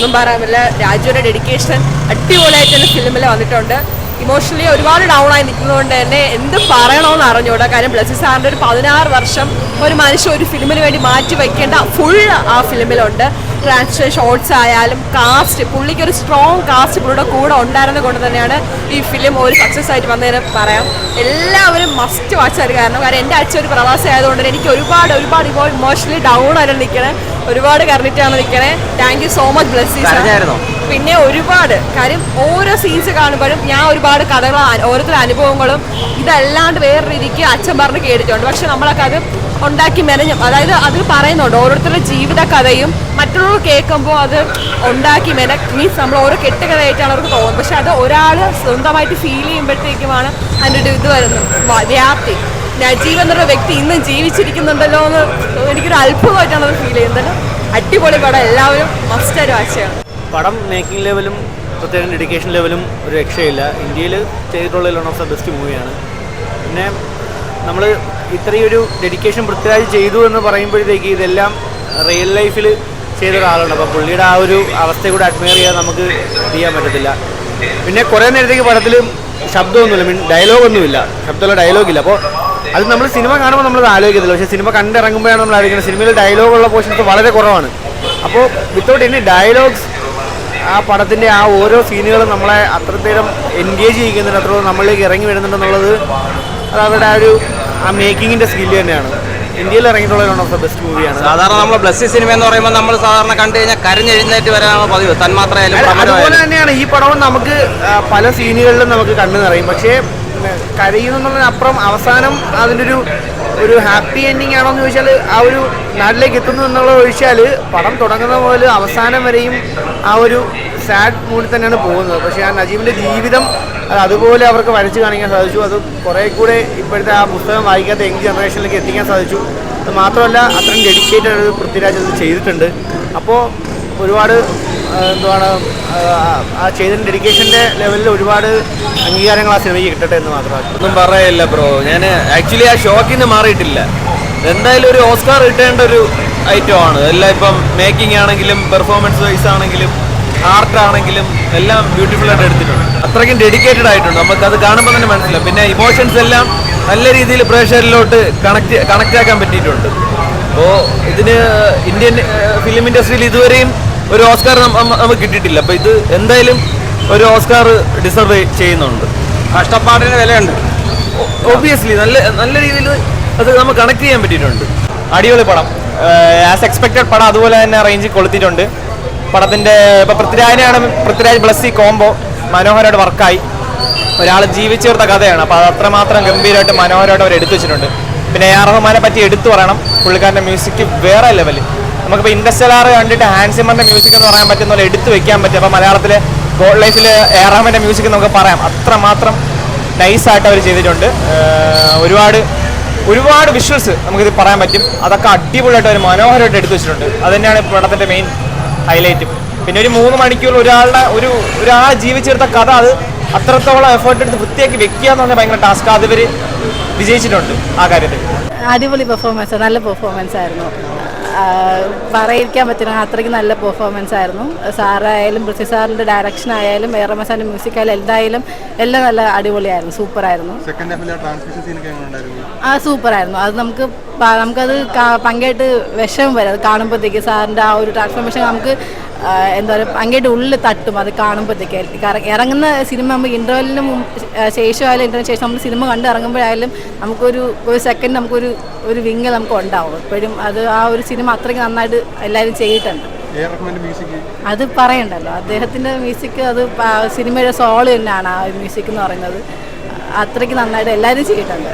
ഒന്നും പറയാമില്ല രാജുവിന്റെ ഡെഡിക്കേഷൻ അടിപൊളിയായിട്ട് തന്നെ ഫിലിമിൽ വന്നിട്ടുണ്ട്. ഇമോഷണലി ഒരുപാട് ഡൗൺ ആയി നിൽക്കുന്നതുകൊണ്ട് തന്നെ എന്ത് പറയണമെന്ന് അറിഞ്ഞൂടാ കാര്യം ബ്ലസ്സി സാറിന്റെ ഒരു പതിനാറ് വർഷം ഒരു മനുഷ്യൻ ഒരു ഫിലിമിന് വേണ്ടി മാറ്റി വയ്ക്കേണ്ട ഫുൾ ആ ഫിലിമിലുണ്ട് ട്രാൻസ്ലേഷൻ ഷോർട്സ് ആയാലും കാസ്റ്റ് പുള്ളിക്ക് ഒരു സ്ട്രോങ് കാസ്റ്റ് പുള്ളിയുടെ കൂടെ ഉണ്ടായിരുന്നത് കൊണ്ട് തന്നെയാണ് ഈ ഫിലിം ഒരു സക്സസ് ആയിട്ട് വന്നതിന് പറയാം. എല്ലാവരും മസ്റ്റ് വാച്ച് ആയിരുന്നു കാരണം കാരണം എന്റെ അച്ഛൻ ഒരു പ്രവാസി ആയതുകൊണ്ട് എനിക്ക് ഒരുപാട് ഒരുപാട് ഇപ്പോൾ ഇമോഷണലി ഡൗൺ ആയിട്ട് നിൽക്കണേ. ഒരുപാട് കരഞ്ഞിട്ടാണ് നിൽക്കണേ. Thank you so much Blessy? പിന്നെ ഒരുപാട് കാര്യം ഓരോ സീൻസ് കാണുമ്പോഴും ഞാൻ ഒരുപാട് കഥകൾ ഓരോരുത്തരുടെ അനുഭവങ്ങളും ഇതല്ലാണ്ട് വേറെ രീതിക്ക് അച്ഛൻ പറഞ്ഞ് കേട്ടിട്ടുണ്ട്. പക്ഷെ നമ്മളൊക്കെ അത് ഉണ്ടാക്കി മെനഞ്ഞും. അതായത് അതിൽ പറയുന്നുണ്ട്. ഓരോരുത്തരുടെ ജീവിത കഥയും മറ്റുള്ളവർ കേൾക്കുമ്പോൾ അത് ഉണ്ടാക്കി മെന മീൻസ് നമ്മൾ ഓരോ കെട്ടുകഥയായിട്ടാണ് അവർക്ക് തോന്നുന്നത്. പക്ഷെ അത് ഒരാൾ സ്വന്തമായിട്ട് ഫീൽ ചെയ്യുമ്പോഴത്തേക്കുമാണ് അതിന്റെ ഒരു ഇത് വരുന്നത്. വ്യാപ്തി. നജീവ് എന്നൊരു വ്യക്തി ഇന്നും ജീവിച്ചിരിക്കുന്നുണ്ടല്ലോ എന്ന് എനിക്കൊരു അത്ഭുതമായിട്ടാണ് അത് ഫീൽ ചെയ്യുന്നത്. അടിപൊളി പടം. എല്ലാവരും മസ്റ്റായിട്ട് വായിച്ചാണ് പടം മേക്കിംഗ് ലെവലും പ്രത്യേകം ഡെഡിക്കേഷൻ ലെവലും ഒരു രക്ഷയില്ല. ഇന്ത്യയിൽ ചെയ്തിട്ടുള്ള വൺ ഓഫ് ദ ബെസ്റ്റ് മൂവിയാണ് പിന്നെ നമ്മൾ ഇത്രയൊരു ഡെഡിക്കേഷൻ പൃഥ്വിരാജ് ചെയ്തു എന്ന് പറയുമ്പോഴത്തേക്ക് ഇതെല്ലാം റിയൽ ലൈഫിൽ ചെയ്ത ഒരാളാണ്. അപ്പോൾ പുള്ളിയുടെ ആ ഒരു അവസ്ഥയെ കൂടെ അഡ്മയർ ചെയ്യാൻ നമുക്ക് ചെയ്യാൻ പറ്റത്തില്ല. പിന്നെ കുറേ നേരത്തേക്ക് പടത്തിൽ ശബ്ദമൊന്നുമില്ല. മീൻ ഡയലോഗൊന്നുമില്ല ശബ്ദമുള്ള ഡയലോഗില്ല അപ്പോൾ അത് നമ്മൾ സിനിമ കാണുമ്പോൾ നമ്മൾ ആലോചിക്കത്തില്ല. പക്ഷേ സിനിമ കണ്ടിറങ്ങുമ്പോഴാണ് നമ്മൾ ആലോചിക്കുന്നത്. സിനിമയിൽ ഡയലോഗുള്ള പോർഷൻസ് വളരെ കുറവാണ്. അപ്പോൾ വിത്തൗട്ട് എനി ഡയലോഗ്സ് ആ പടത്തിന്റെ ആ ഓരോ സീനുകളും നമ്മളെ അത്രത്തേരം എൻഗേജ് ചെയ്യിക്കുന്നുണ്ട് അത്രത്തോളം നമ്മളിലേക്ക് ഇറങ്ങി വരുന്നുണ്ടെന്നുള്ളത് അത് അവരുടെ ആ ഒരു ആ മേക്കിങ്ങിന്റെ സ്കില്ല് തന്നെയാണ്. ഇന്ത്യയിൽ ഇറങ്ങിയിട്ടുള്ള വൺ ഓഫ് ദ ബെസ്റ്റ് മൂവിയാണ് സാധാരണ നമ്മൾ ബ്ലസ്സി സിനിമ എന്ന് പറയുമ്പോൾ നമ്മൾ സാധാരണ കണ്ടു കഴിഞ്ഞാൽ കരഞ്ഞെഴുന്നേറ്റ് വരാനാണ് പതിവ് തന്മാത്രയായാലും അതുപോലെ തന്നെയാണ് ഈ പടവും നമുക്ക് പല സീനുകളിലും നമുക്ക് കണ്ണു നിറയും. പക്ഷേ കരയുന്നതിനപ്പുറം അവസാനം അതിന്റെ ഒരു ഒരു ഹാപ്പി എൻഡിങ് ആണോ എന്ന് ചോദിച്ചാൽ ആ ഒരു നാട്ടിലേക്ക് എത്തുന്നു എന്നുള്ളത് ഒഴിച്ചാൽ പടം തുടങ്ങുന്ന പോലെ അവസാനം വരെയും ആ ഒരു സാഡ് മൂഡിൽ തന്നെയാണ് പോകുന്നത്. പക്ഷേ ആ നജീബിന്റെ ജീവിതം അത് അതുപോലെ അവർക്ക് വരച്ച് കാണിക്കാൻ സാധിച്ചു. അത് കുറേ കൂടെ ഇപ്പോഴത്തെ ആ പുസ്തകം വായിക്കാത്ത യങ് ജനറേഷനിലേക്ക് എത്തിക്കാൻ സാധിച്ചു. അത് മാത്രമല്ല അത്രയും ഡെഡിക്കേറ്റഡ് പൃഥ്വിരാജ് അത് ചെയ്തിട്ടുണ്ട്. അപ്പോൾ ഒരുപാട് എന്തുവാണ് ആ, ചെയ്തതിന് ഡെഡിക്കേഷന്റെ ലെവലിൽ ഒരുപാട് അംഗീകാരങ്ങൾ ആ സിനിമയ്ക്ക് കിട്ടട്ടെ എന്ന് മാത്രമാണ്. ഒന്നും പറയില്ല ബ്രോ. ഞാൻ ആക്ച്വലി ആ ഷോക്കിൽ നിന്ന് മാറിയിട്ടില്ല. എന്തായാലും ഒരു ഓസ്കാർ കിട്ടേണ്ട ഒരു ഐറ്റം ആണ്. എല്ലാം ഇപ്പം മേക്കിംഗ് ആണെങ്കിലും പെർഫോമൻസ് വൈസ് ആണെങ്കിലും ആർട്ട് ആണെങ്കിലും എല്ലാം ബ്യൂട്ടിഫുൾ ആയിട്ട് എടുത്തിട്ടുണ്ട്. അത്രയ്ക്കും ഡെഡിക്കേറ്റഡ് ആയിട്ടുണ്ട്. നമുക്ക് അത് കാണുമ്പോൾ തന്നെ മനസ്സിലാവും. പിന്നെ ഇമോഷൻസ് എല്ലാം നല്ല രീതിയിൽ പ്രേക്ഷകരിലോട്ട് കണക്ട് കണക്ട് ആക്കാൻ പറ്റിയിട്ടുണ്ട്. അപ്പോൾ ഇതിന് ഇന്ത്യൻ ഫിലിം ഇൻഡസ്ട്രിയിൽ ഇതുവരെയും ഒരു ഓസ്കാർ നമുക്ക് കിട്ടിയിട്ടില്ല. അപ്പോൾ ഇത് എന്തായാലും ഒരു ഓസ്കാർ ഡിസർവ് ചെയ്യുന്നുണ്ട്. കഷ്ടപ്പാടിന് വിലയുണ്ട്. ഒബിയസ്ലി നല്ല നല്ല രീതിയിൽ അത് നമുക്ക് കണക്ട് ചെയ്യാൻ പറ്റിയിട്ടുണ്ട്. അടിപൊളി പടം. ആസ് എക്സ്പെക്റ്റഡ് പടം അതുപോലെ തന്നെ റേഞ്ചിൽ കൊളുത്തിയിട്ടുണ്ട്. പടത്തിന്റെ ഇപ്പോൾ പൃഥ്വിരാജിനെയാണ് പൃഥ്വിരാജ് ബ്ലസ്സി കോംബോ മനോഹരമായിട്ട് വർക്കായി ഒരാൾ ജീവിച്ചേർത്ത കഥയാണ്. അപ്പോൾ അത് അത്രമാത്രം ഗംഭീരമായിട്ട് മനോഹരമായിട്ട് അവർ എടുത്തു വെച്ചിട്ടുണ്ട്. പിന്നെ എ ആർ റഹ്മാനെ പറ്റി എടുത്തു പറയണം. പുള്ളിക്കാരന്റെ മ്യൂസിക് വേറെ ലെവൽ നമുക്കിപ്പോൾ ഇൻഡസ്റ്റലാർ കണ്ടിട്ട് ഹാൻസിമറിന്റെ മ്യൂസിക് എന്ന് പറയാൻ പറ്റുന്ന പോലെ എടുത്തു വെക്കാൻ പറ്റും. അപ്പോൾ മലയാളത്തിൽ ഗോൾഡ് ലൈഫിൽ ഏറാമന്റെ മ്യൂസിക് നമുക്ക് പറയാം. അത്രമാത്രം നൈസായിട്ട് അവർ ചെയ്തിട്ടുണ്ട്. ഒരുപാട് ഒരുപാട് വിഷ്വൽസ് നമുക്കിത് പറയാൻ പറ്റും. അതൊക്കെ അടിപൊളിയായിട്ട് അവർ മനോഹരമായിട്ട് എടുത്തു വെച്ചിട്ടുണ്ട്. അത് തന്നെയാണ് പടത്തിന്റെ മെയിൻ ഹൈലൈറ്റ് പിന്നെ ഒരു മൂന്ന് മണിക്കൂർ ഒരാളുടെ ഒരു ഒരാൾ ജീവിച്ചെടുത്ത കഥ അത് അത്രത്തോളം എഫേർട്ട് എടുത്ത് വൃത്തിയാക്കി വെക്കുക എന്ന് പറഞ്ഞാൽ ഭയങ്കര ടാസ്ക് അത് ഇവർ വിജയിച്ചിട്ടുണ്ട് ആ കാര്യത്തിൽ. അടിപൊളി പെർഫോമൻസ് നല്ല പെർഫോമൻസ് ആയിരുന്നു. പറയിക്കാൻ പറ്റുന്ന അത്രയ്ക്ക് നല്ല പെർഫോമൻസ് ആയിരുന്നു. സാറായാലും പൃഥ്വി സാറിന്റെ ഡയറക്ഷൻ ആയാലും വേറെ മസാന്റെ മ്യൂസിക് ആയാലും എന്തായാലും എല്ലാം നല്ല അടിപൊളിയായിരുന്നു. സൂപ്പറായിരുന്നു ആ സൂപ്പറായിരുന്നു അത് നമുക്ക് നമുക്കത് പങ്കായിട്ട് വിഷമം വരും. അത് കാണുമ്പോഴത്തേക്ക് സാറിന്റെ ആ ഒരു ട്രാൻസ്ഫോർമേഷൻ നമുക്ക് എന്താ പറയുക പങ്കായിട്ട് ഉള്ളിൽ തട്ടും. അത് കാണുമ്പോഴത്തേക്ക് കാരണം ഇറങ്ങുന്ന സിനിമ നമ്മൾ ഇന്റർവെല്ലിന് ശേഷമായാലും ഇന്റർവെല്ലിന് ശേഷം നമ്മൾ സിനിമ കണ്ട് ഇറങ്ങുമ്പോഴായാലും നമുക്കൊരു ഒരു സെക്കൻഡ് നമുക്കൊരു ഒരു വിങ്ങൽ നമുക്ക് ഉണ്ടാവും. എപ്പോഴും അത് ആ ഒരു സിനിമ അത്രയ്ക്ക് നന്നായിട്ട് എല്ലാവരും ചെയ്തിട്ടുണ്ട്. അത് പറയണ്ടല്ലോ. അദ്ദേഹത്തിന്റെ മ്യൂസിക് അത് സിനിമയുടെ സോൾ തന്നെയാണ് ആ മ്യൂസിക് എന്ന് പറയുന്നത്. അത്രയ്ക്ക് നന്നായിട്ട് എല്ലാവരും ചെയ്തിട്ടുണ്ട്.